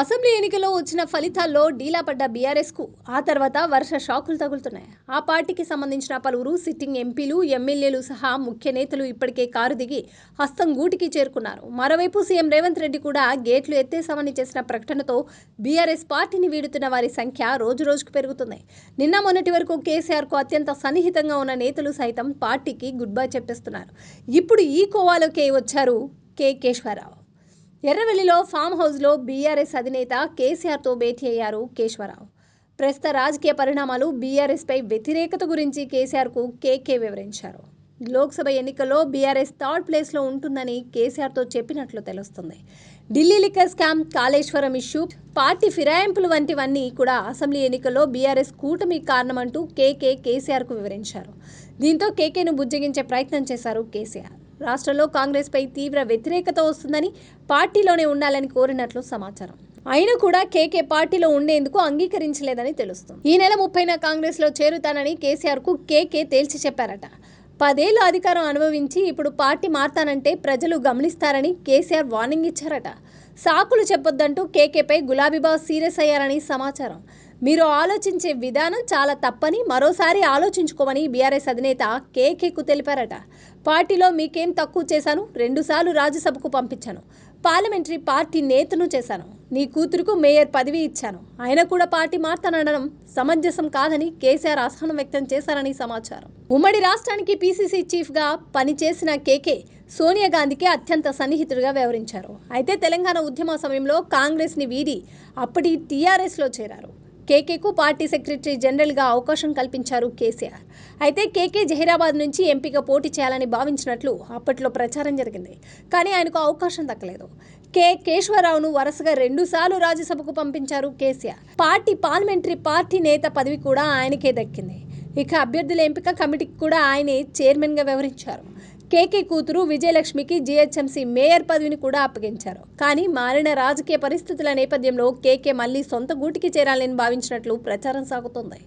Assembly ఎన్నికల్లో వచ్చిన ఫలితాల్లో డీలా పడ్డ బీఆర్ఎస్కు ఆ తర్వాత వర్ష షాకులు తగులుతున్నాయి. ఆ పార్టీకి సంబంధించిన పలువురు సిట్టింగ్ ఎంపీలు ఎమ్మెల్యేలు సహా ముఖ్య నేతలు ఇప్పటికే కారు దిగి హస్తం గూటికి చేరుకున్నారు. మరోవైపు సీఎం రేవంత్ రెడ్డి కూడా గేట్లు ఎత్తేసామని చేసిన ప్రకటనతో బీఆర్ఎస్ పార్టీని వీడుతున్న వారి సంఖ్య రోజు రోజుకు పెరుగుతుంది. నిన్న మొన్నటి వరకు కేసీఆర్కు అత్యంత సన్నిహితంగా ఉన్న నేతలు సైతం పార్టీకి గుడ్ బై చెప్పేస్తున్నారు. ఇప్పుడు ఈ కోవాలోకే వచ్చారు కె. కేశవరావు ఎర్రవెల్లిలో ఫామ్ హౌస్లో బీఆర్ఎస్ అధినేత కేసీఆర్తో భేటీ అయ్యారు కేశవరావు. ప్రస్తుత రాజకీయ పరిణామాలు బీఆర్ఎస్పై వ్యతిరేకత గురించి కేసీఆర్కు కేకే వివరించారు. లోక్సభ ఎన్నికల్లో బీఆర్ఎస్ థర్డ్ ప్లేస్లో ఉంటుందని కేసీఆర్తో చెప్పినట్లు తెలుస్తుంది. Delhi liquor scam Kaleshwaram issue party ఫిరాయింపులు వంటివన్నీ కూడా అసెంబ్లీ ఎన్నికల్లో బీఆర్ఎస్ కూటమి కారణమంటూ కేకే కేసీఆర్కు వివరించారు. దీంతో కేకేను బుజ్జగించే ప్రయత్నం చేశారు కేసీఆర్. రాష్ట్రంలో కాంగ్రెస్పై తీవ్ర వ్యతిరేకత వస్తుందని పార్టీలోనే ఉండాలని కోరినట్లు సమాచారం. అయినా కూడా కేకే పార్టీలో ఉండేందుకు అంగీకరించలేదని తెలుస్తుంది. ఈ నెల ముప్పైన కాంగ్రెస్లో చేరుతానని కేసీఆర్కు కేకే తేల్చి చెప్పారట. పదేళ్ళు అధికారం అనుభవించి ఇప్పుడు పార్టీ మారతానంటే ప్రజలు గమనిస్తారని కేసీఆర్ వార్నింగ్ ఇచ్చారట. సాకులు చెప్పొద్దంటూ కేకేపై గులాబీబాబు సీరియస్ అయ్యారని సమాచారం. మీరు ఆలోచించే విధానం చాలా తప్పని మరోసారి ఆలోచించుకోమని బీఆర్ఎస్ అధినేత కేకేకు తెలిపారట. పార్టీలో మీకేం తక్కువ చేశాను? రెండుసార్లు రాజ్యసభకు పంపించాను. పార్లమెంటరీ పార్టీ నేతను చేశాను. నీ కూతురుకు మేయర్ పదవి ఇచ్చాను. ఆయన కూడా పార్టీ మార్తనడం సమంజసం కాదని కేసీఆర్ అసహనం వ్యక్తం చేశారని సమాచారం. ఉమ్మడి రాష్ట్రానికి పీసీసీ చీఫ్గా పనిచేసిన కేకే సోనియా గాంధీకి అత్యంత సన్నిహితుడిగా వ్యవహరించారు. అయితే తెలంగాణ ఉద్యమ సమయంలో కాంగ్రెస్ని వీడి అప్పటి టీఆర్ఎస్లో చేరారు. కేకేకు పార్టీ సెక్రటరీ జనరల్గా అవకాశం కల్పించారు కేసీఆర్. అయితే కేకే జహీరాబాద్ నుంచి ఎంపీగా పోటీ చేయాలని భావించినట్లు అప్పట్లో ప్రచారం జరిగింది. కానీ ఆయనకు అవకాశం దక్కలేదు. కె. కేశ్వరరావును వరుసగా రెండుసార్లు రాజ్యసభకు పంపించారు కేసీఆర్. పార్టీ పార్లమెంటరీ పార్టీ నేత పదవి కూడా ఆయనకే దక్కింది. ఇక అభ్యర్థుల ఎంపిక కమిటీకి కూడా ఆయనే చైర్మన్గా వ్యవహరించారు. కేకే కూతురు విజయలక్ష్మికి జీహెచ్ఎంసీ మేయర్ పదవిని కూడా అప్పగించారు. కానీ మారిన రాజకీయ పరిస్థితుల నేపథ్యంలో కేకే మళ్ళీ సొంత గూటికి చేరాలని భావించినట్లు ప్రచారం సాగుతోంది.